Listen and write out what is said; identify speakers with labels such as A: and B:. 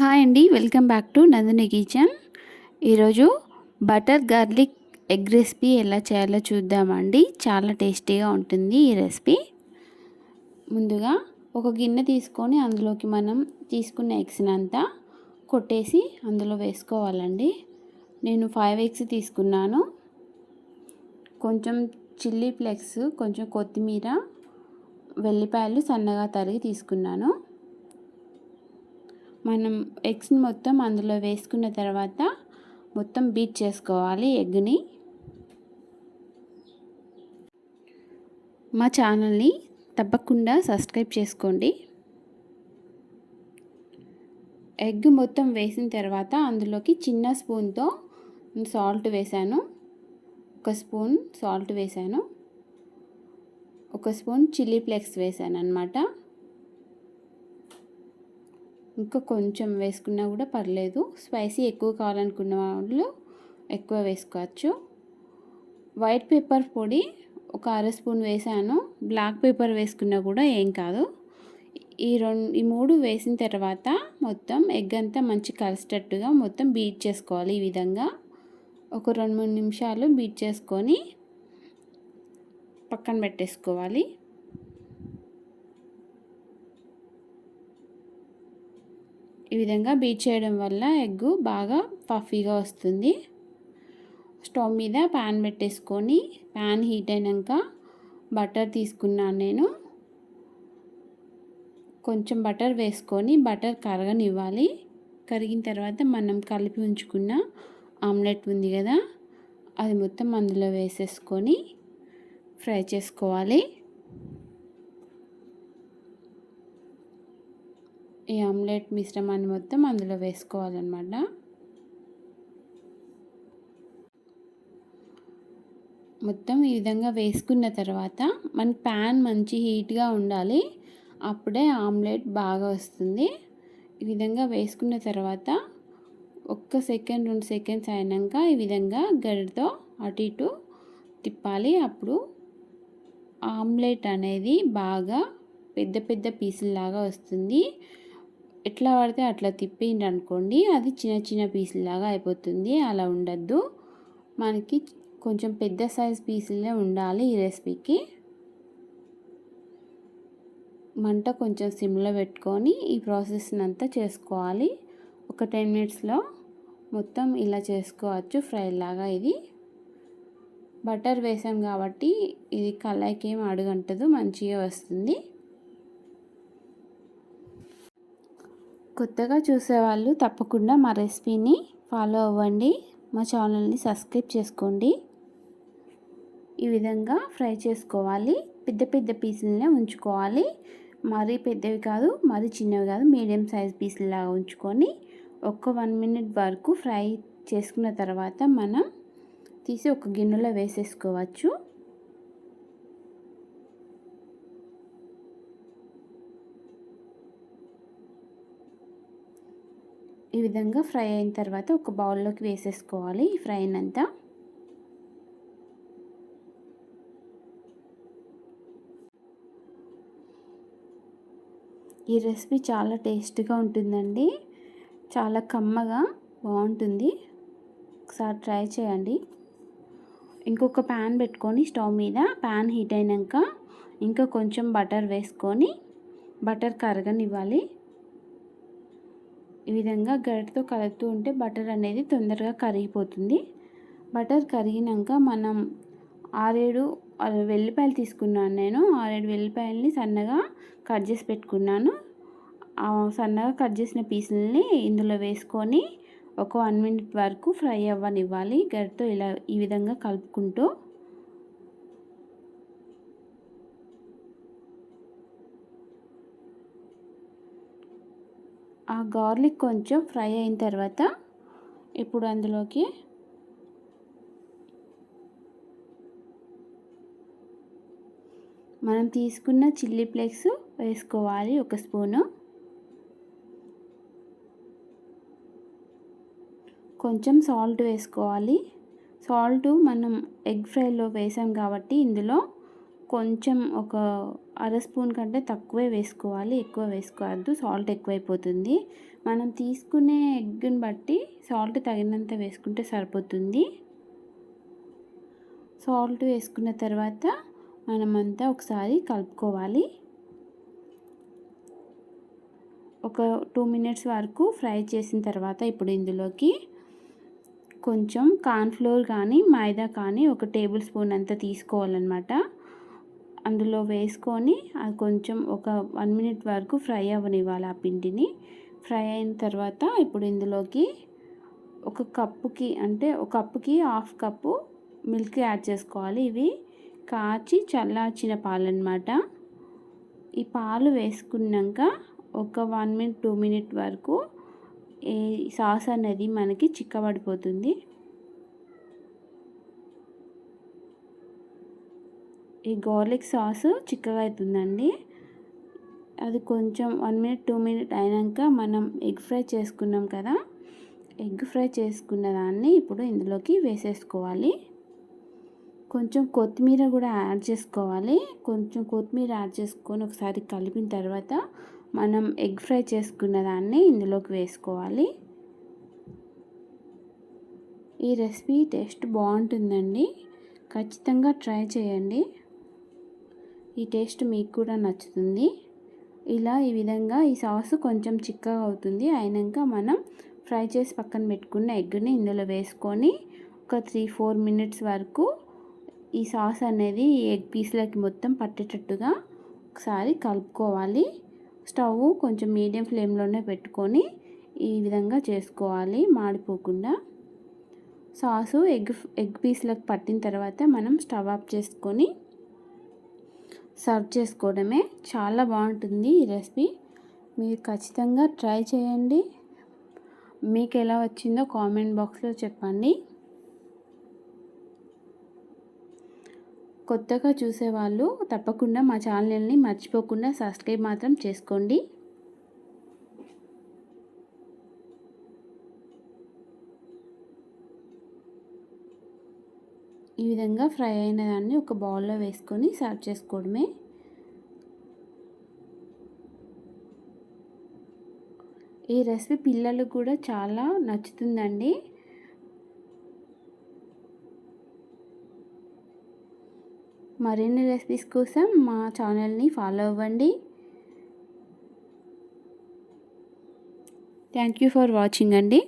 A: Hi అండి welcome back to Nandini kitchen. ఈరోజు butter garlic egg recipe ఎలా చేయాలో చూద్దామండి. చాలా టేస్టీగా ఉంటుంది ఈ రెసిపీ. ముందుగా ఒక గిన్నె తీసుకొని అందులోకి మనం తీసుకున్న ఎగ్స్ని అంతా కొట్టేసి అందులో వేసుకోవాలండి. నేను ఫైవ్ ఎగ్స్ తీసుకున్నాను. కొంచెం చిల్లీ ఫ్లెక్స్ కొంచెం కొత్తిమీర వెల్లిపాయలు సన్నగా తరిగి తీసుకున్నాను. మనం ఎగ్స్ని మొత్తం అందులో వేసుకున్న తర్వాత మొత్తం బీట్ చేసుకోవాలి ఎగ్ని. మా ఛానల్ని తప్పకుండా సబ్స్క్రైబ్ చేసుకోండి. ఎగ్ మొత్తం వేసిన తర్వాత అందులోకి చిన్న స్పూన్తో సాల్ట్ వేసాను. ఒక స్పూన్ సాల్ట్ వేసాను. ఒక స్పూన్ చిల్లీ ఫ్లేక్స్ వేసాను అనమాట ఇంకా కొంచెం వేసుకున్నా కూడా పర్లేదు. స్పైసీ ఎక్కువ కావాలనుకున్న వాళ్ళు ఎక్కువ వేసుకోవచ్చు. వైట్ పేపర్ పొడి ఒక అర స్పూన్ వేసాను. బ్లాక్ పేపర్ వేసుకున్నా కూడా ఏం కాదు. ఈ రెండు ఈ మూడు వేసిన తర్వాత మొత్తం ఎగ్ అంతా మంచి కలిసేటట్టుగా మొత్తం బీట్ చేసుకోవాలి ఈ విధంగా. ఒక రెండు మూడు నిమిషాలు బీట్ చేసుకొని పక్కన పెట్టేసుకోవాలి. ఈ విధంగా బీట్ చేయడం వల్ల ఎగ్గు బాగా పఫీగా వస్తుంది. స్టవ్ మీద ప్యాన్ పెట్టేసుకొని ప్యాన్ హీట్ అయినాక బటర్ తీసుకున్నాను నేను. కొంచెం బటర్ వేసుకొని బటర్ కరగనివ్వాలి. కరిగిన తర్వాత మనం కలిపి ఉంచుకున్న ఆమ్లెట్ ఉంది కదా అది మొత్తం అందులో వేసేసుకొని ఫ్రై చేసుకోవాలి. ఈ ఆమ్లెట్ మిశ్రమాన్ని మొత్తం అందులో వేసుకోవాలన్నమాట. మొత్తం ఈ విధంగా వేసుకున్న తర్వాత మన ప్యాన్ మంచి హీట్గా ఉండాలి. అప్పుడే ఆమ్లెట్ బాగా వస్తుంది. ఈ విధంగా వేసుకున్న తర్వాత ఒక్క సెకండ్ రెండు సెకండ్స్ అయినాక ఈ విధంగా గడితో అటు ఇటు తిప్పాలి. అప్పుడు ఆమ్లెట్ అనేది బాగా పెద్ద పెద్ద పీసుల్లాగా వస్తుంది. ఎట్లా పడితే అట్లా తిప్పిండి అనుకోండి అది చిన్న చిన్న పీసులాగా అయిపోతుంది. అలా ఉండద్దు. మనకి కొంచెం పెద్ద సైజ్ పీసులే ఉండాలి ఈ రెసిపీకి. మంట కొంచెం సిమ్లో పెట్టుకొని ఈ ప్రాసెస్ని అంతా చేసుకోవాలి. ఒక టెన్ మినిట్స్లో మొత్తం ఇలా చేసుకోవచ్చు ఫ్రై లాగా ఇది. బటర్ వేసాం కాబట్టి ఇది కళాయికి ఏం అడుగంటదు మంచిగా వస్తుంది. కొత్తగా చూసేవాళ్ళు తప్పకుండా మా రెసిపీని ఫాలో అవ్వండి. మా ఛానల్ని సబ్స్క్రైబ్ చేసుకోండి. ఈ విధంగా ఫ్రై చేసుకోవాలి. పెద్ద పెద్ద పీసులనే ఉంచుకోవాలి. మరీ పెద్దవి కాదు మరీ చిన్నవి కాదు మీడియం సైజ్ పీసులాగా ఉంచుకొని ఒక వన్ మినిట్ వరకు ఫ్రై చేసుకున్న తర్వాత మనం తీసి ఒక గిన్నెలో వేసేసుకోవచ్చు. ఈ విధంగా ఫ్రై అయిన తర్వాత ఒక బౌల్లోకి వేసేసుకోవాలి. ఈ ఫ్రై అయినంతా ఈ రెసిపీ చాలా టేస్ట్గా ఉంటుందండి. చాలా కమ్మగా బాగుంటుంది. ఒకసారి ట్రై చేయండి. ఇంకొక ప్యాన్ పెట్టుకొని స్టవ్ మీద ప్యాన్ హీట్ అయినాక ఇంకా కొంచెం బటర్ వేసుకొని బటర్ కరగనివ్వాలి. ఈ విధంగా గరిటతో కలుపుతూ ఉంటే బటర్ అనేది తొందరగా కరిగిపోతుంది. బటర్ కరిగినాక మనం ఆరేడు వెల్లిపాయలు తీసుకున్నాను నేను. ఆరేడు వెల్లిపాయలని సన్నగా కట్ చేసి పెట్టుకున్నాను. సన్నగా కట్ చేసిన పీసులని ఇందులో వేసుకొని ఒక వన్ మినిట్ వరకు ఫ్రై అవ్వనివ్వాలి. గరిటతో ఇలా ఈ విధంగా కలుపుకుంటూ ఆ గార్లిక్ కొంచెం ఫ్రై అయిన తర్వాత ఇప్పుడు అందులోకి మనం తీసుకున్న చిల్లీ ఫ్లేక్స్ వేసుకోవాలి ఒక స్పూను. కొంచెం సాల్ట్ వేసుకోవాలి. సాల్ట్ మనం ఎగ్ ఫ్రైలో వేసాం కాబట్టి ఇందులో కొంచెం ఒక అర స్పూన్ కంటే తక్కువే వేసుకోవాలి ఎక్కువ వేసుకోవద్దు సాల్ట్ ఎక్కువైపోతుంది. మనం తీసుకునే ఎగ్ని బట్టి సాల్ట్ తగినంత వేసుకుంటే సరిపోతుంది. సాల్ట్ వేసుకున్న తర్వాత మనమంతా ఒకసారి కలుపుకోవాలి. ఒక టూ మినిట్స్ వరకు ఫ్రై చేసిన తర్వాత ఇప్పుడు ఇందులోకి కొంచెం కార్న్ఫ్లోర్ కానీ మైదా కానీ ఒక టేబుల్ స్పూన్ అంతా తీసుకోవాలన్నమాట. అందులో వేసుకొని అది కొంచెం ఒక వన్ మినిట్ వరకు ఫ్రై అవ్వనివ్వాలి ఆ పిండిని. ఫ్రై అయిన తర్వాత ఇప్పుడు ఇందులోకి ఒక కప్పుకి అంటే ఒక కప్పుకి హాఫ్ కప్పు మిల్క్ యాడ్ చేసుకోవాలి. ఇవి కాచి చల్లార్చిన పాలు అనమాట ఈ పాలు వేసుకున్నాక ఒక వన్ మినిట్ టూ మినిట్ వరకు ఈ సాస్ అనేది మనకి చిక్కబడిపోతుంది. ఈ గార్లిక్ సాస్ చిక్కగా అవుతుందండి అది కొంచెం వన్ మినిట్ టూ మినిట్ అయినాక మనం ఎగ్ ఫ్రై చేసుకున్నాం కదా. ఎగ్ ఫ్రై చేసుకున్న దాన్ని ఇప్పుడు ఇందులోకి వేసేసుకోవాలి. కొంచెం కొత్తిమీర కూడా యాడ్ చేసుకోవాలి. కొంచెం కొత్తిమీర యాడ్ చేసుకొని ఒకసారి కలిపిన తర్వాత మనం ఎగ్ ఫ్రై చేసుకున్న దాన్ని ఇందులోకి వేసుకోవాలి. ఈ రెసిపీ టేస్ట్ బాగుంటుందండి. ఖచ్చితంగా ట్రై చేయండి. ఈ టేస్ట్ మీకు కూడా నచ్చుతుంది. ఇలా ఈ విధంగా ఈ సాస్ కొంచెం చిక్కగా అవుతుంది. అయినాక మనం ఫ్రై చేసి పక్కన పెట్టుకున్న ఎగ్ని ఇందులో వేసుకొని ఒక త్రీ ఫోర్ మినిట్స్ వరకు ఈ సాస్ అనేది ఈ ఎగ్ పీస్లకి మొత్తం పట్టేటట్టుగా ఒకసారి కలుపుకోవాలి. స్టవ్ కొంచెం మీడియం ఫ్లేమ్లోనే పెట్టుకొని ఈ విధంగా చేసుకోవాలి మాడిపోకుండా. సాసు ఎగ్ ఎగ్ పీస్లకు పట్టిన తర్వాత మనం స్టవ్ ఆఫ్ చేసుకొని సర్వ్ చేసుకోవడమే చాలా బాగుంటుంది ఈ రెసిపీ. మీరు ఖచ్చితంగా ట్రై చేయండి. మీకు ఎలా వచ్చిందో కామెంట్ బాక్స్లో చెప్పండి. కొత్తగా చూసేవాళ్ళు తప్పకుండా మా ఛానల్ని మర్చిపోకుండా సబ్స్క్రైబ్ మాత్రం చేసుకోండి. ఈ విధంగా ఫ్రై అయిన దాన్ని ఒక బౌల్లో వేసుకొని సర్వ్ చేసుకోవడమే. ఈ రెసిపీ పిల్లలకు కూడా చాలా నచ్చుతుందండి. మరిన్ని రెసిపీస్ కోసం మా ఛానల్ని ఫాలో అవ్వండి. థ్యాంక్ యూ ఫర్ వాచింగ్ అండి.